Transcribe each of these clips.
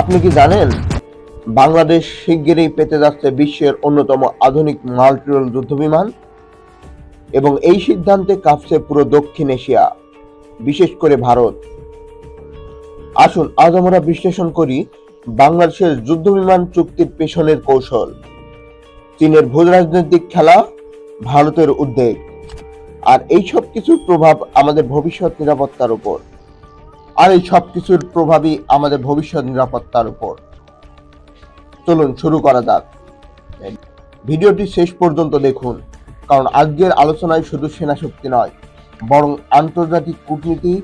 আপনি কি জানেন, বাংলাদেশ শিগগিরই পেতে যাচ্ছে বিশ্বের অন্যতম আধুনিক মাল্টিরোল যুদ্ধবিমান? এবং এই সিদ্ধান্তে কাঁপছে পুরো দক্ষিণ এশিয়া, বিশেষ করে ভারত। আসুন, আজ আমরা বিশ্লেষণ করি বাংলাদেশের যুদ্ধবিমান চুক্তির পেছনের কৌশল। চীনের ভূ রাজনৈতিক খেলা, ভারতের উদ্বেগ। আর এই সব কিছুর প্রভাব আমাদের ভবিষ্যৎ নিরাপত্তার উপর। আর এই সব কিছুর প্রভাবই আমাদের ভবিষ্যৎ নিরাপত্তার উপর। চলুন, শুরু করা যাক। ভিডিওটি শেষ পর্যন্ত দেখুন, কারণ আজকের আলোচনায় শুধু সেনা শক্তি নয়, বরং আন্তর্জাতিক কূটনীতি,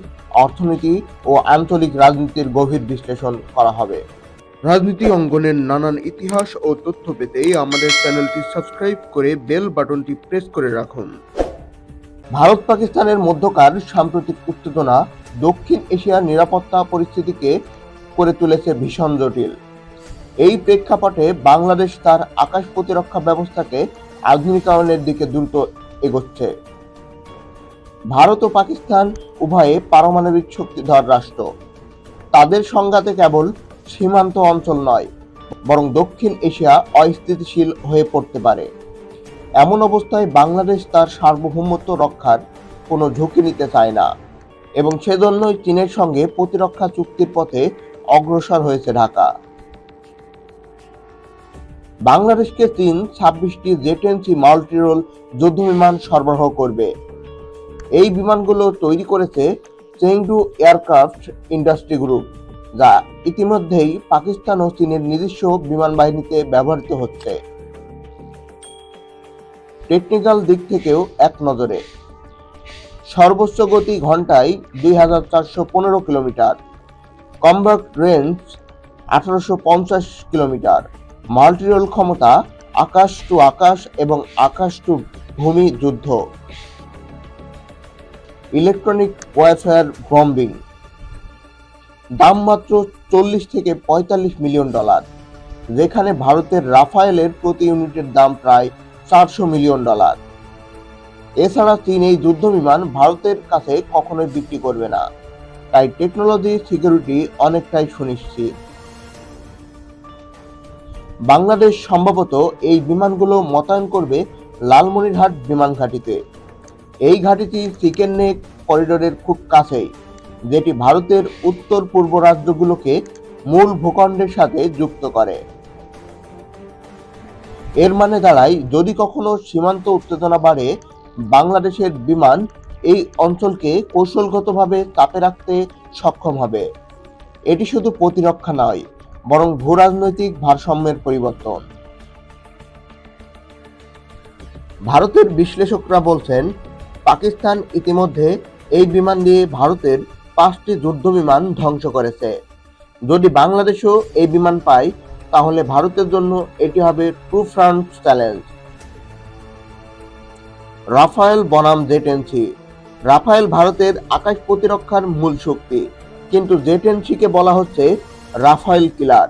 অর্থনীতি ও আঞ্চলিক রাজনীতির গভীর বিশ্লেষণ করা হবে। রাজনীতি অঙ্গনের নানান ইতিহাস ও তথ্য পেতে আমাদের চ্যানেলটি সাবস্ক্রাইব করে বেল বাটনটি প্রেস করে রাখুন। ভারত পাকিস্তানের মধ্যকার সাম্প্রতিক উত্তেজনা দক্ষিণ এশিয়ার নিরাপত্তা পরিস্থিতিকে করে তুলেছে ভীষণ জটিল। এই প্রেক্ষাপটে বাংলাদেশ তার আকাশ প্রতিরক্ষা ব্যবস্থাকে আধুনিকায়নের দিকে দ্রুত এগোচ্ছে। ভারত ও পাকিস্তান উভয়ে পারমাণবিক শক্তিধর রাষ্ট্র। তাদের সংঘাতে কেবল সীমান্ত অঞ্চল নয়, বরং দক্ষিণ এশিয়া অস্থিতিশীল হয়ে পড়তে পারে। এমন অবস্থায় বাংলাদেশ তার সার্বভৌমত্ব রক্ষার কোনো ঝুঁকি নিতে চায় না এবং সেজন্যই চীনের সঙ্গে প্রতিরক্ষা চুক্তির পথে অগ্রসর হয়েছে ঢাকা। বাংলাদেশকে চীন ছাব্বিশটি জেটেন্সি মাল্টিরোল যুদ্ধ বিমান সরবরাহ করবে। এই বিমানগুলো তৈরি করেছে চেংডু এয়ারক্রাফট ইন্ডাস্ট্রি গ্রুপ, যা ইতিমধ্যেই পাকিস্তান ও চীনের নিজস্ব বিমান বাহিনীতে ব্যবহৃত হচ্ছে। টেকনিক্যাল দিক থেকেও এক নজরে। সর্বোচ্চ গতি ঘন্টায় দুই হাজার চারশো পনেরো কিলোমিটার কম্বাক্ট রেঞ্জ আঠারোশো পঞ্চাশ কিলোমিটার মাল্টিরোল ক্ষমতা আকাশ টু আকাশ এবং আকাশ টু ভূমি যুদ্ধ। ইলেকট্রনিক ওয়ারফেয়ার বম্বিং দাম মাত্র চল্লিশ থেকে পঁয়তাল্লিশ মিলিয়ন ডলার যেখানে ভারতের রাফায়েলের প্রতি ইউনিটের দাম প্রায় চারশো মিলিয়ন ডলার। এছাড়া চীন এই যুদ্ধবিমান ভারতের কাছে কখনোই বিক্রি করবে না। তাই টেকনোলজি, সিকিউরিটি অনেকটাই সুনিশ্চিত। বাংলাদেশ সম্ভবত এই বিমানগুলো মোতায়েন করবে লালমনিরহাট বিমান ঘাঁটিতে। এই ঘাঁটিটি চিকেন নেক করিডোরের খুব কাছেই, যেটি ভারতের উত্তর পূর্ব রাজ্যগুলোকে মূল ভূখণ্ডের সাথে যুক্ত করে। এর মানে দাঁড়ায়, যদি কখনো সীমান্ত উত্তেজনা বাড়ে, বাংলাদেশের বিমান এই অঞ্চলকে কৌশলগতভাবে চাপে রাখতে সক্ষম হবে। এটি শুধু প্রতিরক্ষা নয়, বরং ভূ রাজনৈতিক ভারসাম্যের পরিবর্তন। ভারতের বিশ্লেষকরা বলছেন, পাকিস্তান ইতিমধ্যে এই বিমান দিয়ে ভারতের পাঁচটি যুদ্ধ বিমান ধ্বংস করেছে। যদি বাংলাদেশও এই বিমান পায় তাহলে ভারতের জন্য এটি হবে ট্রু ফ্রান্স চ্যালেঞ্জ। রাফায়েল বনাম জেটেন্সি রাফায়েল ভারতের আকাশ প্রতিরক্ষার মূল শক্তি। কিন্তু জেটেন্সিকে বলা হচ্ছে রাফায়েল কিলার।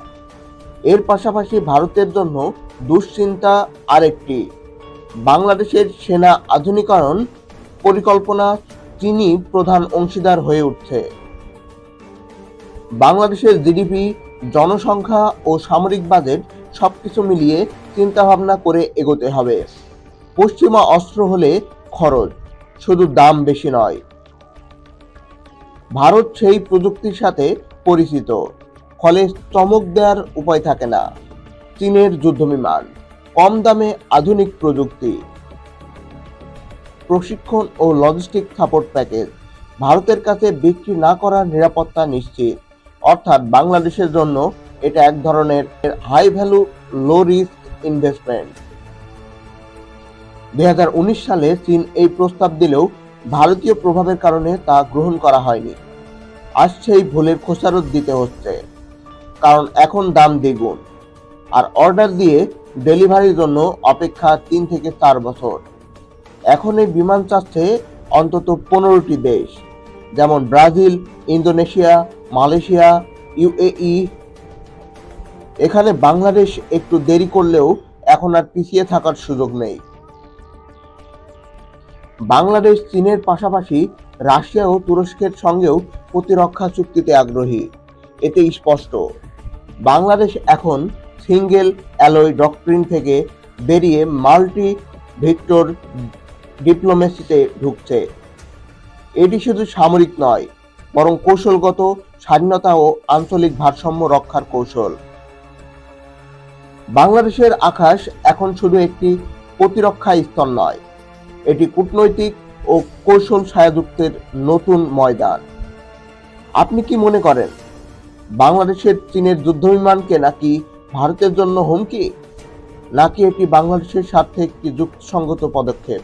এর পাশাপাশি ভারতের জন্য দুশ্চিন্তা আরেকটি। বাংলাদেশের সেনা আধুনিকরণ পরিকল্পনা চীনই প্রধান অংশীদার হয়ে উঠছে। বাংলাদেশের জিডিপি জনসংখ্যা ও সামরিক বাজেট সবকিছু মিলিয়ে চিন্তাভাবনা করে এগোতে হবে। পশ্চিমা অস্ত্র হলে খরচ, শুধু দাম বেশি নয়। ভারত সেই প্রযুক্তির সাথে পরিচিত, ফলে চমক দেওয়ার উপায় থাকে না। চীনের যুদ্ধবিমান, কম দামে আধুনিক প্রযুক্তি। প্রশিক্ষণ ও লজিস্টিক সাপোর্ট প্যাকেজ, ভারতের কাছে বিক্রি না করার নিরাপত্তা নিশ্চিত। অর্থাৎ বাংলাদেশের জন্য এটা এক ধরনের high value low risk investment দু হাজার উনিশ সালে চীন এই প্রস্তাব দিলেও ভারতীয় প্রভাবের কারণে তা গ্রহণ করা হয়নি। আজ সেই ভুলের খোসারত দিতে হচ্ছে। কারণ এখন দাম দ্বিগুণ। আর অর্ডার দিয়ে ডেলিভারির জন্য অপেক্ষা তিন থেকে চার বছর। এখন এই বিমান চাচ্ছে অন্তত পনেরোটি দেশ, যেমন ব্রাজিল, ইন্দোনেশিয়া মালয়েশিয়া, ইউএই, এখানে বাংলাদেশ একটু দেরি করলেও এখন আর পিছিয়ে থাকার সুযোগ নেই। বাংলাদেশ, চীনের পাশাপাশি রাশিয়া ও তুরস্কের সঙ্গেও প্রতিরক্ষা চুক্তিতে আগ্রহী এতে স্পষ্ট। বাংলাদেশ এখন সিঙ্গেল অ্যালয় ডক্ট্রিন থেকে বেরিয়ে মাল্টি ভিক্টর ডিপ্লোমেসিতে ঢুকছে। এটি শুধু সামরিক নয়, বরং কৌশলগত স্বাধীনতা ও আঞ্চলিক ভারসাম্য রক্ষার কৌশল। বাংলাদেশের আকাশ এখন শুধু একটি প্রতিরক্ষা স্তর নয়, এটি কূটনৈতিক ও কৌশল ছায়াযুক্তের নতুন ময়দান। আপনি কি মনে করেন, বাংলাদেশের চীনের যুদ্ধবিমানকে নাকি ভারতের জন্য হুমকি, নাকি এটি বাংলাদেশের স্বার্থে একটি যুক্তিসঙ্গত পদক্ষেপ?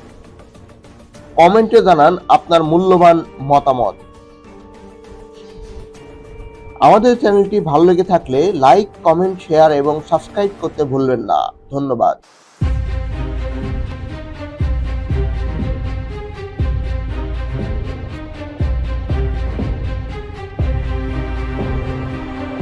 কমেন্টে জানান আপনার মূল্যবান মতামত। আমাদের চ্যানেলটি ভালো লেগে থাকলে লাইক কমেন্ট শেয়ার এবং সাবস্ক্রাইব করতে ভুলবেন না। ধন্যবাদ।